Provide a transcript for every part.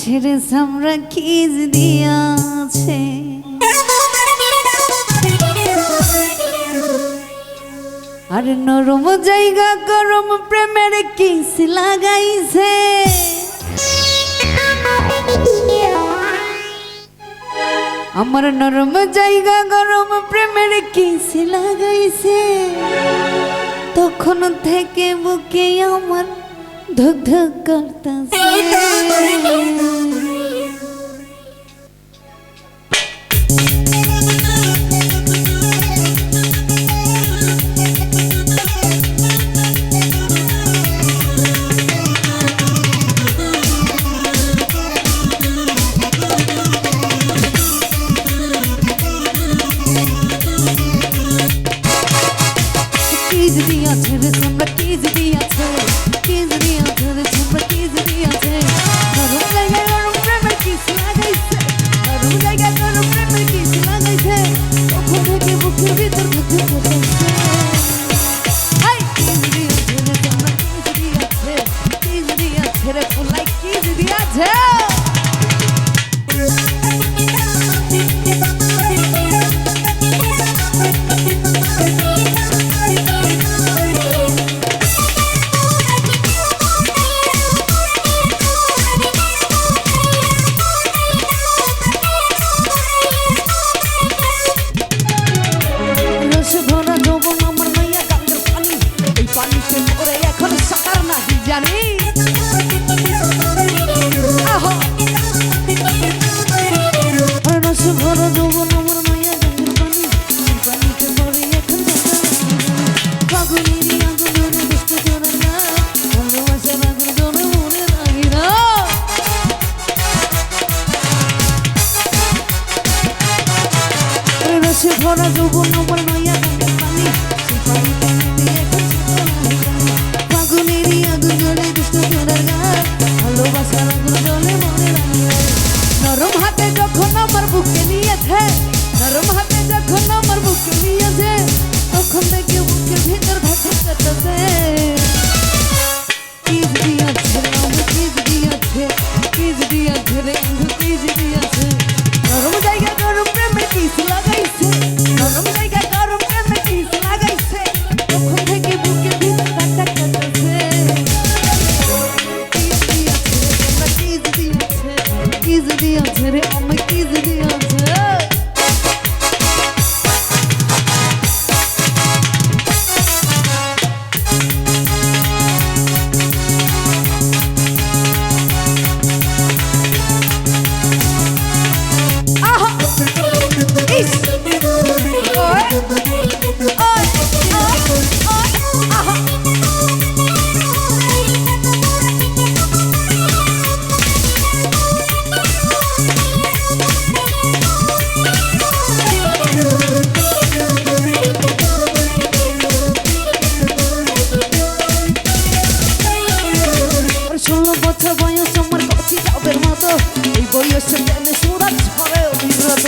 ছেড়ে সামরা খিজ দিয়াছে। আর নরম জায়গা গরম প্রেমের কিস লাগাইছে। আমার নরম জায়গা গরম প্রেমের কিস লাগাইছে। তখন থেকে বুকে আমার ধুক ধুক করতেছে। বাট ইজি আছে জীবন যৌবন চিকাবের মতো এই বইয়ের সঙ্গে আমি সুরাজ ঘরে অভিব্রত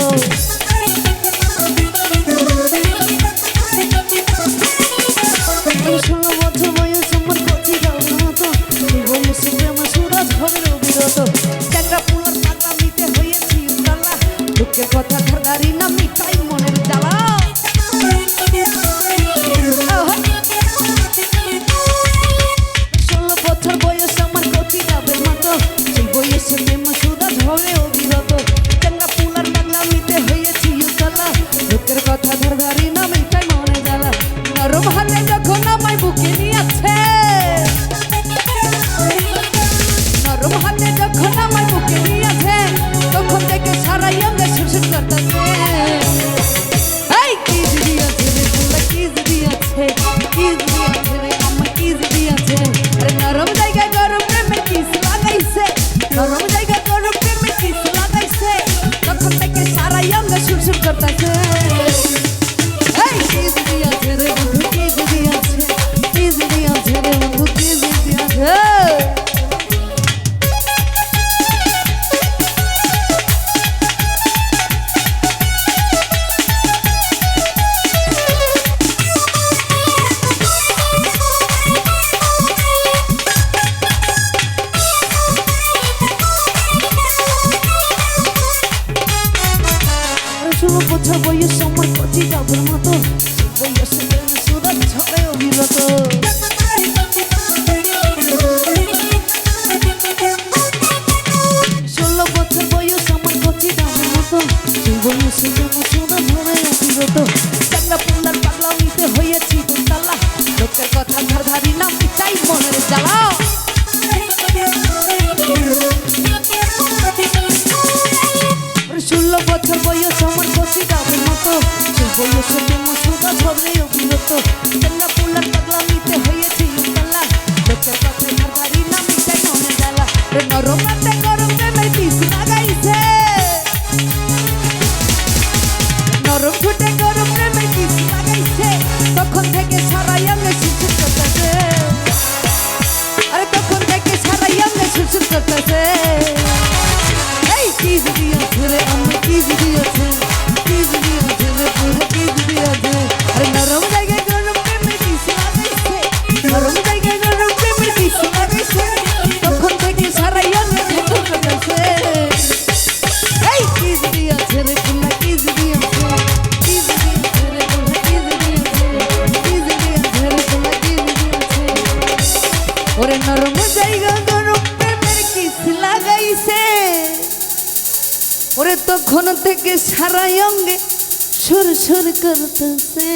ভারে যখন আমায় বুকে নিয়েছে। নরম হাতে যখন আমায় বুকে নিয়েছে, তখন থেকে সারাই আমরা শ্বশুর করতেছে এই, কি দিদি আছে রে তোলা কি দিদি আছে? কি দিদি আছে রে আমার কি দিদি আছে? আরে নরম জায়গায় গরম প্রেমে কিস লাগাইছে। নরম জায়গায় গরম প্রেমে কিস লাগাইছে। তখন থেকে সারাই আমরা শ্বশুর করতেছে চালাও ষোলো বছর বয়স আমার সতীরামের মতো সেই বয়সে তোমার সদা সবলে অভিনত ওরে তখন থেকে সারা অঙ্গে সুর সুর করতেছে।